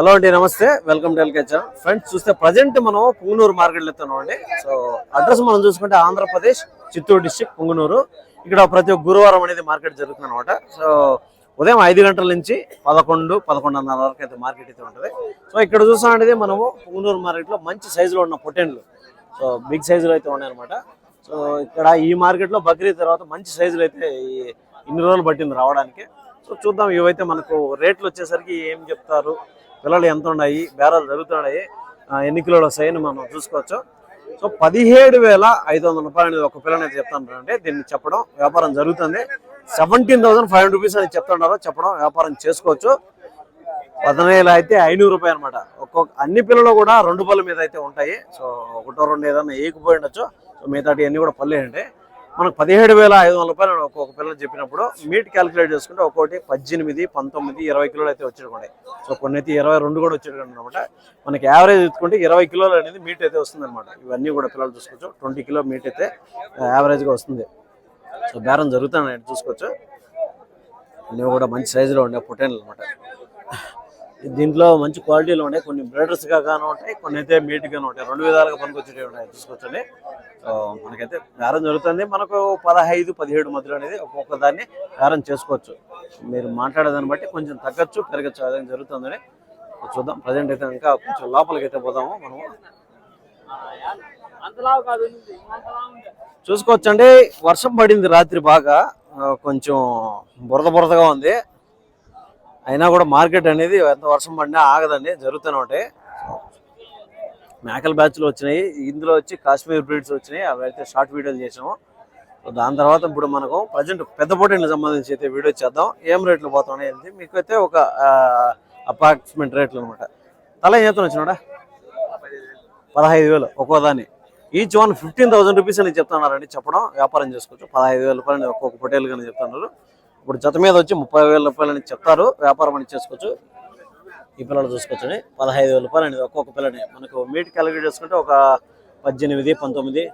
Hello అండి నమస్తే. Welcome to ఎల్కేచా ఫ్రెండ్స్ చూస్తే ప్రజెంట్ మనం పుంగనూరు మార్కెట్లో ఎత్తున్నాం అండి. సో అడ్రస్ మనం చూసుకుంటే ఆంధ్రప్రదేశ్ చిత్తూరు డిస్టిక్ పుంగనూరు. ఇక్కడ ప్రతి గురువారం అనేది మార్కెట్ జరుగుతుంది అనమాట సో ఉదయం ఐదు గంటల నుంచి పదకొండు పదకొండున్నర వరకు అయితే మార్కెట్ అయితే ఉంటుంది. సో ఇక్కడ చూసాం అనేది మనము పుంగనూరు మార్కెట్లో మంచి సైజులో ఉన్న పొటెన్లు. సో బిగ్ సైజులో అయితే ఉన్నాయన్నమాట. సో ఇక్కడ ఈ మార్కెట్లో బక్రీద్ తర్వాత మంచి సైజులు అయితే ఇన్ని రోజులు పట్టింది రావడానికి. సో చూద్దాం. ఇవైతే మనకు రేట్లు వచ్చేసరికి ఏం చెప్తారు? పిల్లలు ఎంత ఉన్నాయి బేరాలు జరుగుతున్నాయి ఎన్ని కిలోలు వస్తాయని మనం చూసుకోవచ్చు. సో పదిహేడు వేల ఐదు వందల రూపాయలు అనేది ఒక పిల్లని అయితే చెప్తాను అంటే దీన్ని చెప్పడం వ్యాపారం జరుగుతుంది. Seventeen thousand five hundred rupees అని చెప్తున్నారు. చెప్పడం వ్యాపారం చేసుకోవచ్చు. పదనేలు అయితే ఐనూరు రూపాయలు అనమాట ఒక్కొక్క అన్ని పిల్లలు కూడా రెండు పళ్ళ మీద అయితే ఉంటాయి. సో ఒకటో రెండు ఏదైనా వేయకపోయి ఉండొచ్చు. సో మిగతాటి అన్ని కూడా పల్లె అంటే మనకు పదిహేడు వేల ఐదు వందల రూపాయలు ఒక్కొక్క పిల్లలు చెప్పినప్పుడు మీట్ క్యాలిక్యులేట్ చేసుకుంటే ఒక్కొక్కటి పద్దెనిమిది పంతొమ్మిది ఇరవై కిలోలు అయితే వచ్చేటువంటి సో కొన్ని అయితే ఇరవై రెండు కూడా వచ్చేటువంటి అనమాట మనకి యావరేజ్ ఎత్తుకుంటే ఇరవై కిలోలు అనేది మీట్ అయితే వస్తుంది అనమాట ఇవన్నీ కూడా పిల్లలు చూసుకోవచ్చు. ట్వంటీ కిలో మీట్ అయితే యావరేజ్గా వస్తుంది. సో బేరం జరుగుతుంది చూసుకోవచ్చు. అన్నీ కూడా మంచి సైజులో ఉండే పొటైన్లు అనమాట దీంట్లో మంచి క్వాలిటీలు ఉన్నాయి. కొన్ని బ్రేడర్స్గా గాను ఉంటాయి కొన్ని అయితే మీట్గాను ఉంటాయి. రెండు విధాలుగా పనికొచ్చేవి ఉన్నాయి. చూసుకోవచ్చండి సో మనకైతే బేరం జరుగుతుంది. మనకు పదహైదు పదిహేడు మధ్యలో అనేది ఒక్కొక్క దాన్ని బేరం చేసుకోవచ్చు. మీరు మాట్లాడేదాన్ని బట్టి కొంచెం తగ్గచ్చు పెరగచ్చు. అదే జరుగుతుందని చూద్దాం. ప్రజెంట్ అయితే ఇంకా కొంచెం లోపలికి అయితే పోదాము. మనము చూసుకోవచ్చండి. వర్షం పడింది రాత్రి బాగా. కొంచెం బురద బురదగా ఉంది. అయినా కూడా మార్కెట్ అనేది ఎంత వర్షం పడినా ఆగదండి జరుగుతూనే ఉంటాయి. మేకల బ్యాచ్లు వచ్చినాయి ఇందులో వచ్చి కాశ్మీర్ బ్రీడ్స్ వచ్చినాయి అవి అయితే షార్ట్ వీడియోలు చేసాము దాని తర్వాత ఇప్పుడు మనకు ప్రజెంట్ పెద్ద పోటీలకు సంబంధించి అయితే వీడియో చేద్దాం. ఏం రేట్లు పోతున్నాయి అనేది మీకు అయితే ఒక అప్రాక్సిమేట్ రేట్లు అనమాట తల ఏం చెప్తాను వచ్చినాడా పదహైదు వేలు ఒక్కో దాన్ని. Each one fifteen thousand rupees అని చెప్తున్నారండి చెప్పడం వ్యాపారం చేసుకోవచ్చు. పదహైదు వేల రూపాయలు ఒక్కొక్క పొటేలు కానీ చెప్తున్నారు. ఇప్పుడు జత మీద వచ్చి ముప్పై వేల రూపాయలని చెప్తారు. వ్యాపారం అని చేసుకోవచ్చు. ఈ పిల్లలు చూసుకోవచ్చండి. పదహైదు వేల రూపాయలు అనేది ఒక్కొక్క పిల్లని. మనకు మీట్ క్యాలిక్యులేట్ చేసుకుంటే ఒక పద్దెనిమిది పంతొమ్మిది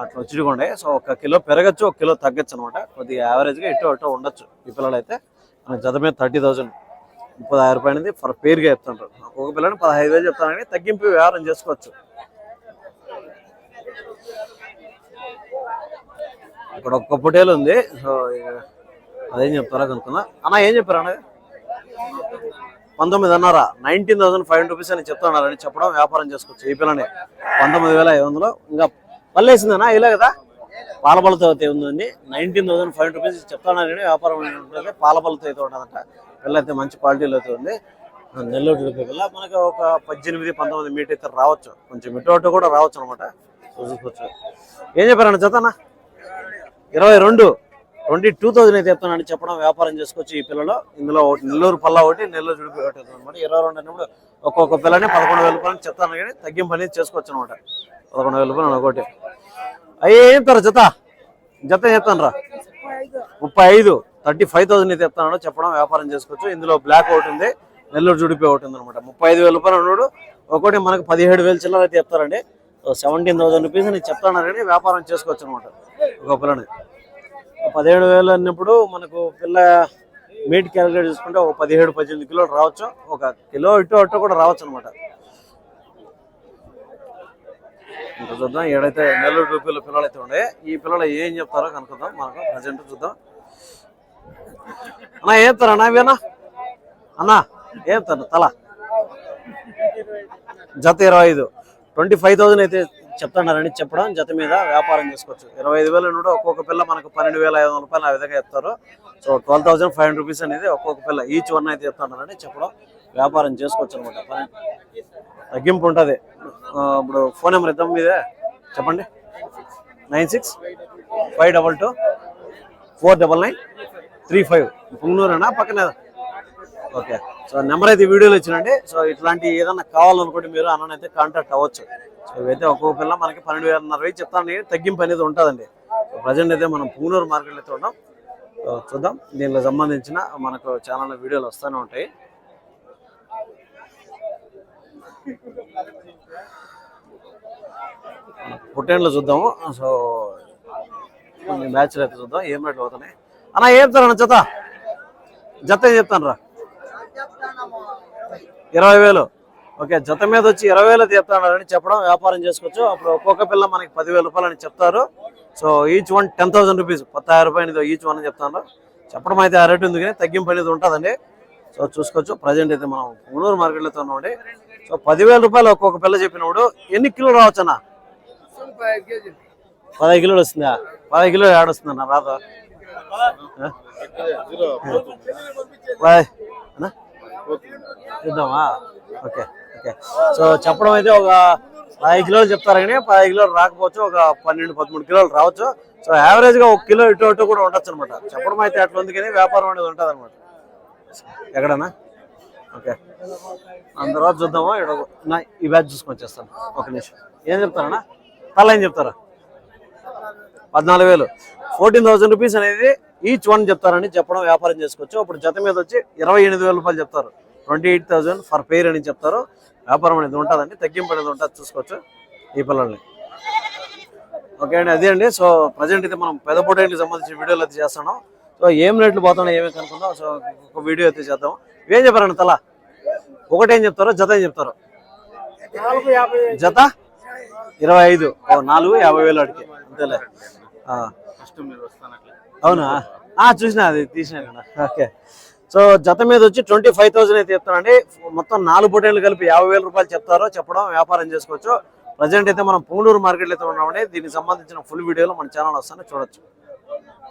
అట్లా వచ్చిడుకోండి సో ఒక కిలో పెరగచ్చు ఒక కిలో తగ్గచ్చు అనమాట కొద్దిగా యావరేజ్గా ఇటు అటు ఉండొచ్చు ఈ పిల్లలు అయితే మన జత మీద థర్టీ థౌసండ్ ముప్పై ఆరు రూపాయలు అనేది ఫర్ పేరుగా చెప్తుంటారు. ఒక్కొక్క పిల్లని పదహైదు వేలు చెప్తానని తగ్గింపు వ్యవహారం చేసుకోవచ్చు. ఇక్కడ ఒక్క పొటేలు ఉంది. సో అదేం చెప్తారా కనుక్కున్నా అన్న ఏం చెప్పారు అన్నది పంతొమ్మిది అన్నారా? Nineteen thousand five hundred rupees అని చెప్తున్నారని చెప్పడం వ్యాపారం చేసుకోవచ్చు ఈ పిల్లని. పంతొమ్మిది వేల ఐదు వందలు. ఇంకా పల్లేసిందనా ఇలా కదా? పాలపలతో అయితే ఉందండి nineteen thousand five hundred rupees చెప్తున్నారని వ్యాపారం ఉంటుంది. పాలపలతో అయితే ఉంటుందంట పిల్ల అయితే మంచి క్వాలిటీలో అయితే ఉంది. నెల్లూరు పిల్ల. మనకి ఒక పద్దెనిమిది పంతొమ్మిది మీట్ అయితే రావచ్చు. కొంచెం ఇటు కూడా రావచ్చు అనమాట చూసుకోవచ్చు. ఏం చెప్పారన్న జతనా ఇరవై రెండు. ట్వంటీ టూ థౌసండ్ అయితే చెప్తానని చెప్పడం వ్యాపారం చేసుకోవచ్చు ఈ పిల్లలు. ఇందులో ఒకటి నెల్లూరు పల్లా ఒకటి నెల్లూరు జుడిపి ఒకటి అనమాట ఇరవై రెండు అన్నప్పుడు ఒక్కొక్క పిల్లని పదకొండు వేల రూపాయలు చెప్తాను కానీ తగ్గింపు అనేది చేసుకోవచ్చు అనమాట పదకొండు వేల రూపాయలు ఒకటి. అయ్యే ఏం జత జత చెప్తాను రా? ముప్పై ఐదు. థర్టీ ఫైవ్ థౌసండ్ అయితే చెప్తాను చెప్పడం వ్యాపారం చేసుకోవచ్చు. ఇందులో బ్లాక్ ఒకటి ఉంది నెల్లూరు జుడిపి ఒకటి ఉంది అనమాట ముప్పై ఐదు వేల రూపాయలు ఉన్నాడు. ఒకటి మనకు పదిహేడు వేలు చిల్లర అయితే చెప్తారండి. సెవెంటీన్ థౌసండ్ రూపీస్ అని చెప్తాను కానీ వ్యాపారం చేసుకోవచ్చు అనమాట ఒక పిల్లని. పదిహేడు వేలు అన్నప్పుడు మనకు పిల్ల మీట్ క్యాలిక్యులేట్ చేసుకుంటే ఒక పదిహేడు పద్దెనిమిది కిలోలు రావచ్చు. ఒక కిలో ఇటు అటు కూడా రావచ్చు అనమాట ఇంకా చూద్దాం ఏడైతే నెల్లూరు రూపాయల పిల్లలు అయితే ఉండే. ఈ పిల్లలు ఏం చెప్తారో కనుక్కుందాం. మనకు ప్రజెంట్ చూద్దాం. అన్నా ఏం చెప్తారు అన్నా ఇవేనా అన్నా? ఏం చెప్తారు? తల. జత ఇరవై ఐదు. ట్వంటీ ఫైవ్ థౌసండ్ అయితే చెప్తున్నారని చెప్పడం జత మీద వ్యాపారం చేసుకోవచ్చు. ఇరవై ఐదు వేలు నుండి ఒక్కొక్క పిల్ల మనకు పన్నెండు వేల ఐదు వందల రూపాయలు ఆ విధంగా చెప్తారు so twelve thousand five hundred rupees అనేది ఒక్కొక్క పిల్ల ఈచ్ వన్ అయితే చెప్తున్నారని చెప్పడం వ్యాపారం చేసుకోవచ్చు అనమాట తగ్గింపు ఉంటుంది. ఇప్పుడు ఫోన్ నెంబర్ ఇద్దాం మీదే. చెప్పండి. Nine six five double two four double nine three five. పుంగనూరేనా? పక్కన ఓకే. సో నెంబర్ అయితే వీడియోలో ఇచ్చినండి. సో ఇట్లాంటి ఏదైనా కావాలనుకుంటే మీరు అన్ననైతే కాంటాక్ట్ అవ్వచ్చు. ఇవైతే ఒక్కొక్క పిల్ల మనకి పన్నెండు వేలన్నర వెయ్యి చెప్తాను తగ్గింపు అనేది ఉంటుందండి. ప్రజెంట్ అయితే మనం పూనూరు మార్కెట్లో అయితే ఉన్నాం. చూద్దాం. దీనికి సంబంధించిన మనకు ఛానల్లో వీడియోలు వస్తూనే ఉంటాయి. పుట్టేండ్లు చూద్దాము. సో కొన్ని మ్యాచ్లు అయితే చూద్దాం. ఏం రేట్లు అవుతున్నాయి అన్న ఏం చెప్తారన్న జత? జత ఏం చెప్తాను రా ఇరవై వేలు. ఓకే జత మీద వచ్చి ఇరవై వేలు చెప్తాడని చెప్పడం వ్యాపారం చేసుకోవచ్చు. అప్పుడు ఒక్కొక్క పిల్ల మనకి పదివేల రూపాయలు అని చెప్తారు. So each one ten thousand rupees పత్తాయిరం రూపాయలు ఈచ్ వన్ అని చెప్తాను. చెప్పడం అయితే ఆ రేటు ఉంది కానీ తగ్గింపు అనేది ఉంటుందండి. సో చూసుకోవచ్చు. ప్రజెంట్ అయితే మనం పునూరు మార్కెట్లో ఉన్నామండి. సో పదివేల రూపాయలు ఒక్కొక్క పిల్ల చెప్పినప్పుడు ఎన్ని కిలోలు రావచ్చు అన్న పదహైదు కిలోలు వస్తుందా? పదహైదు కిలో ఏడొస్తుంది అన్న? రాత చూద్దామా ఓకే. ఓకే. సో చెప్పడం అయితే ఒక పదహైదు కిలోలు చెప్తారు కానీ పది కిలోలు రాకపోవచ్చు ఒక పన్నెండు పదమూడు కిలోలు రావచ్చు. సో యావరేజ్గా ఒక కిలో ఇటు ఇటు కూడా ఉండొచ్చు అనమాట చెప్పడం అయితే అట్లా ఉంది కానీ వ్యాపారం అనేది ఉంటుంది అనమాట ఎక్కడన్నా? ఓకే. దాని తర్వాత చూద్దామా. ఇక్కడ ఈ బ్యాచ్ చూసుకొని వచ్చేస్తాను. ఒక నిమిషం. ఏం చెప్తారన్నా? తల ఏం చెప్తారా? పద్నాలుగు వేలు. ఫోర్టీన్ థౌసండ్ రూపీస్ అనేది ఈచ్ వన్ చెప్తారని చెప్పడం వ్యాపారం చేసుకోవచ్చు. అప్పుడు జత మీద వచ్చి ఇరవై ఎనిమిది వేల రూపాయలు చెప్తారు. Twenty eight thousand for pair అని చెప్తారు. వ్యాపారం అనేది ఉంటుందండి తగ్గింపు అనేది ఉంటుంది చూసుకోవచ్చు ఈ పిల్లల్ని. ఓకే అండి అదే అండి. సో ప్రజెంట్ అయితే మనం పెద్ద పొటేళ్ళకి సంబంధించిన వీడియోలు అయితే చేస్తున్నాం. సో ఏం రేట్లు పోతున్నాయి ఏమేమి కనుక్కుందాం సో ఒక వీడియో అయితే చేద్దాం. ఇవేం చెప్పారండి తల? ఒకటేం చెప్తారో జత ఏం చెప్తారు? జత? ఇరవై ఐదు. నాలుగు యాభై వేలు అడిగి. అంతేలే. అవునా? ఆ చూసిన అది తీసిన ఓకే. సో జత మీద వచ్చి ట్వంటీ ఫైవ్ థౌసండ్ అయితే చెప్తానండి మొత్తం నాలుగు పొటేళ్ళు కలిపి యాభై వేల రూపాయలు చెప్తారో చెప్పడం వ్యాపారం చేసుకోవచ్చు. ప్రజెంట్ అయితే మనం పూలూరు మార్కెట్లో అయితే ఉన్నామండి. దీనికి సంబంధించిన ఫుల్ వీడియోలో మన ఛానల్ వస్తానే చూడొచ్చు.